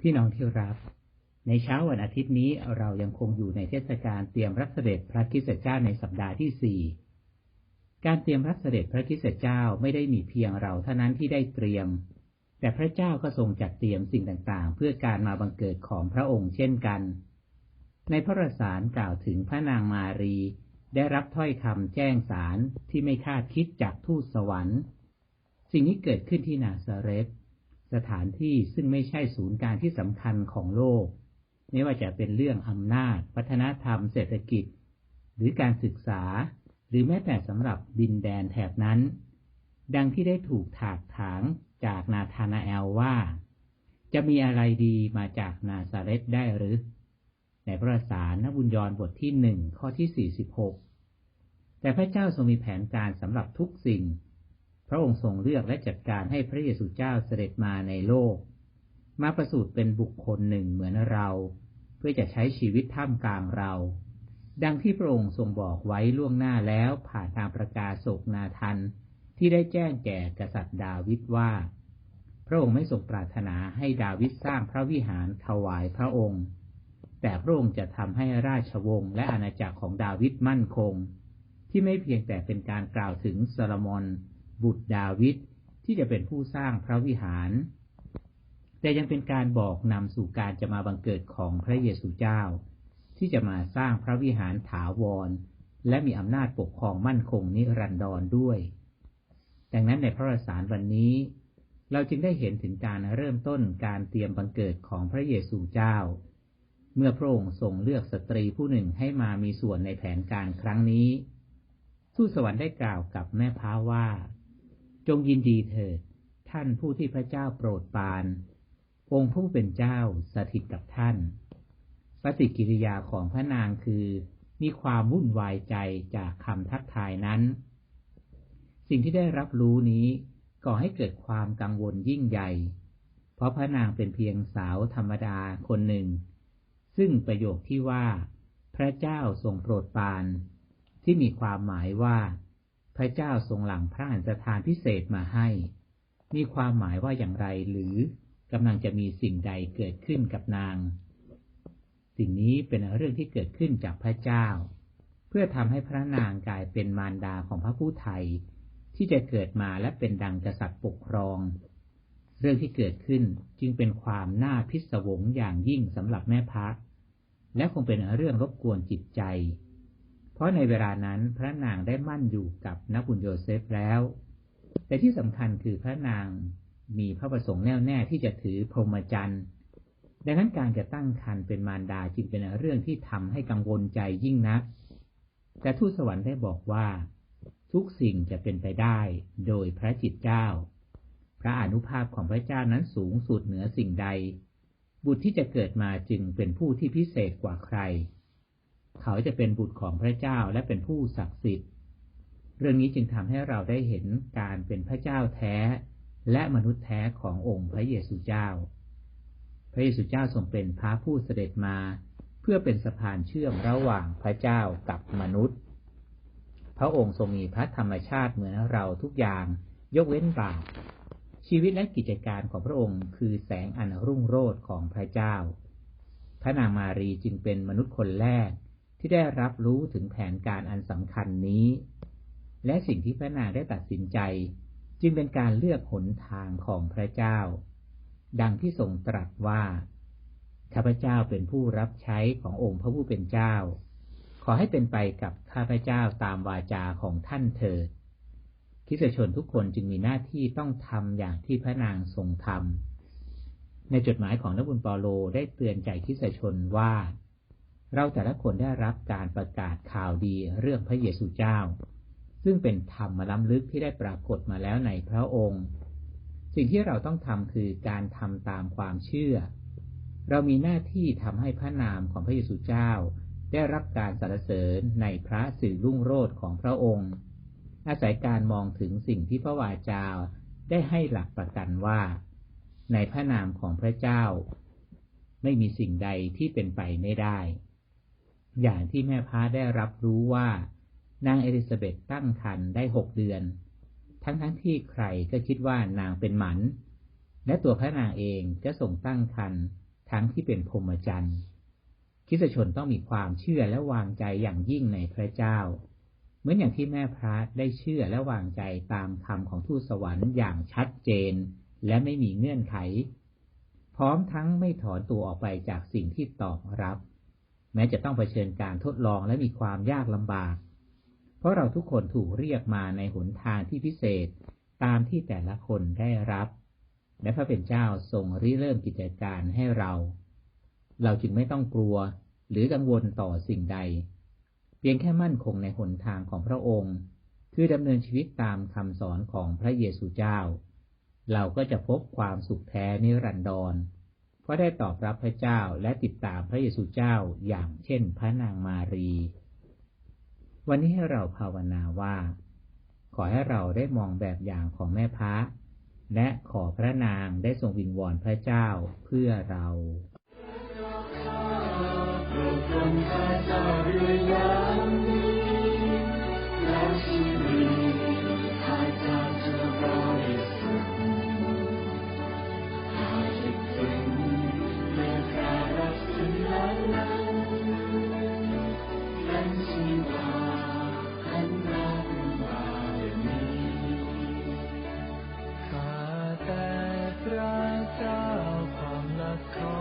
พี่น้องที่รัก ในเช้าวันอาทิตย์นี้เรายังคงอยู่ในเทศกาลเตรียมรับเสด็จพระคริสตเจ้าในสัปดาห์ที่สี่การเตรียมรับเสด็จพระคริสตเจ้าไม่ได้มีเพียงเราเท่านั้นที่ได้เตรียม แต่พระเจ้าก็ทรงจัดเตรียมสิ่งต่างๆ เพื่อการมาบังเกิดของพระองค์เช่นกัน ในพระรสารกล่าวถึงพระนางมารี ได้รับถ้อยคำแจ้งสารที่ไม่คาดคิดจากทูตสวรรค์ สิ่งนี้เกิดขึ้นที่นาซาเรต สถานที่ซึ่งไม่ใช่ศูนย์การที่สำคัญของโลก ไม่ว่าจะเป็นเรื่องอำนาจ วัฒนธรรม เศรษฐกิจ หรือการศึกษา หรือแม้แต่สำหรับดินแดนแถบนั้น ดังที่ได้ถูกถากถางจากนาธานาแอลว่า จะมีอะไรดีมาจากนาซาเรตได้หรือ ในพระสารนบุญยรบทที่หนึ่งข้อที่สี่สิบหกแต่พระเจ้าทรงมีแผนการสำหรับทุกสิ่ง พระองค์ทรงเลือกและจัดการให้พระเยซูเจ้าเสด็จมาในโลก มาประสูติเป็นบุคคลหนึ่งเหมือนเรา เพื่อจะใช้ชีวิตท่ามกลางเรา ดังที่พระองค์ทรงบอกไว้ล่วงหน้าแล้วผ่านทางประกาศโศกนาทันที่ได้แจ้งแก่กษัตริย์ดาวิดว่า พระองค์ไม่ทรงปรารถนาให้ดาวิดสร้างพระวิหารถวายพระองค์ แต่พระองค์จะทำให้ราชวงศ์และอาณาจักรของดาวิดมั่นคง ที่ไม่เพียงแต่เป็นการกล่าวถึงโซโลมอน บุตรดาวิดที่จะเป็นผู้สร้างพระวิหาร แต่ยังเป็นการบอกนำสู่การจะมาบังเกิดของพระเยซูเจ้า ที่จะมาสร้างพระวิหารถาวร และมีอำนาจปกครองมั่นคงนิรันดรด้วย ดังนั้นในพระราสารวันนี้ เราจึงได้เห็นถึงการเริ่มต้นการเตรียมบังเกิดของพระเยซูเจ้า เมื่อพระองค์ทรงเลือกสตรีผู้หนึ่งให้มามีส่วนในแผนการครั้งนี้ทูตสวรรค์ได้กล่าวกับแม่พาว่า จงยินดีเถิด ท่านผู้ที่พระเจ้าโปรดปาน องค์ผู้เป็นเจ้าสถิตกับท่าน ปฏิกิริยาของพระนางคือ มีความวุ่นวายใจจากคำทักทายนั้น สิ่งที่ได้รับรู้นี้ก่อให้เกิดความกังวลยิ่งใหญ่ เพราะพระนางเป็นเพียงสาวธรรมดาคนหนึ่ง ซึ่งประโยคที่ว่า พระเจ้าทรงโปรดปาน ที่มีความหมายว่า พระเจ้าทรงหลังพระอัญชทานพิเศษมาให้ มีความหมายว่าอย่างไรหรือกำลังจะมีสิ่งใดเกิดขึ้นกับนาง สิ่งนี้เป็นเรื่องที่เกิดขึ้นจากพระเจ้า เพื่อทำให้พระนางกลายเป็นมารดาของพระผู้ไทย ที่จะเกิดมาและเป็นดังกษัตริย์ปกครอง เรื่องที่เกิดขึ้นจึงเป็นความน่าพิศวงอย่างยิ่งสำหรับแม่พักและคงเป็นเรื่องรบกวนจิตใจ เพราะในเวลานั้นพระนางได้มั่นอยู่กับนักบุญโยเซฟแล้ว แต่ที่สำคัญคือพระนางมีพระประสงค์แน่วแน่ที่จะถือพรหมจรรย์ดังนั้นการจะตั้งครรภ์เป็นมารดาจึงเป็นเรื่องที่ทำให้กังวลใจยิ่งนัก แต่ทูตสวรรค์ได้บอกว่า ทุกสิ่งจะเป็นไปได้โดยพระจิตเจ้า พระอนุภาพของพระเจ้านั้นสูงสุดเหนือสิ่งใด บุตรที่จะเกิดมาจึงเป็นผู้ที่พิเศษกว่าใคร เขาจะเป็นบุตรของพระเจ้าและเป็นผู้ศักดิ์สิทธิ์ เรื่องนี้จึงทำให้เราได้เห็นการเป็นพระเจ้าแท้ และมนุษย์แท้ขององค์พระเยซูเจ้า พระเยซูเจ้าทรงเป็นพระผู้เสด็จมา เพื่อเป็นสะพานเชื่อมระหว่างพระเจ้ากับมนุษย์ พระองค์ทรงมีพระธรรมชาติเหมือนเราทุกอย่างยกเว้นบาปชีวิตและกิจการของพระองค์คือแสงอันรุ่งโรจน์ของพระเจ้า พระนางมารีจึงเป็นมนุษย์คนแรก ที่ได้รับรู้ถึงแผนการอันสำคัญนี้ และสิ่งที่พระนางได้ตัดสินใจ จึงเป็นการเลือกหนทางของพระเจ้า ดังที่ทรงตรัสว่าข้าพเจ้าเป็นผู้รับใช้ขององค์พระผู้เป็นเจ้า ขอให้เป็นไปกับข้าพเจ้าตามวาจาของท่านเถิดคิสชนทุกคนจึงมีหน้าที่ต้องทำอย่างที่พระนางทรงทำในจดหมายของนบุญปอโลได้เตือนใจคิสชนว่า เราแต่ละคนได้รับการประกาศข่าวดีเรื่องพระเยซูเจ้า ซึ่งเป็นธรรมล้ำลึกที่ได้ปรากฏมาแล้วในพระองค์ สิ่งที่เราต้องทำคือการทำตามความเชื่อ เรามีหน้าที่ทำให้พระนามของพระเยซูเจ้า ได้รับการสรรเสริญในพระสื่อรุ่งโรจน์ของพระองค์ อาศัยการมองถึงสิ่งที่พระวาจาได้ให้หลักประกันว่า ในพระนามของพระเจ้า ไม่มีสิ่งใดที่เป็นไปไม่ได้ อย่างที่แม่พาได้รับรู้ว่านางเอลิซาเบตตั้งครรภ์ได้หกเดือน ทั้งทั้งที่ใครก็คิดว่านางเป็นหมัน และตัวพระนางเองก็ส่งตั้งครรภ์ทั้งที่เป็นพรหมจรรย์คิสชนต้องมีความเชื่อและวางใจอย่างยิ่งในพระเจ้า เหมือนอย่างที่แม่พระได้เชื่อและวางใจตามคำของทูตสวรรค์อย่างชัดเจน และไม่มีเงื่อนไข พร้อมทั้งไม่ถอนตัวออกไปจากสิ่งที่ตอบรับ แม้จะต้องเผชิญการทดลองและมีความยากลำบาก เพราะเราทุกคนถูกเรียกมาในหนทางที่พิเศษตามที่แต่ละคนได้รับ และพระเป็นเจ้าทรงริเริ่มกิจการให้เรา เราจึงไม่ต้องกลัวหรือกังวลต่อสิ่งใด เพียงแค่มั่นคงในหนทางของพระองค์ คือดำเนินชีวิตตามคำสอนของพระเยซูเจ้า เราก็จะพบความสุขแท้นิรันดร ก็ได้ตอบรับพระเจ้าและติดตามพระเยซูเจ้าอย่างเช่นพระนางมารี วันนี้ให้เราภาวนาว่า ขอให้เราได้มองแบบอย่างของแม่พระ และขอพระนางได้ทรงวิงวอนพระเจ้าเพื่อเราเราเจ้าเรา ข้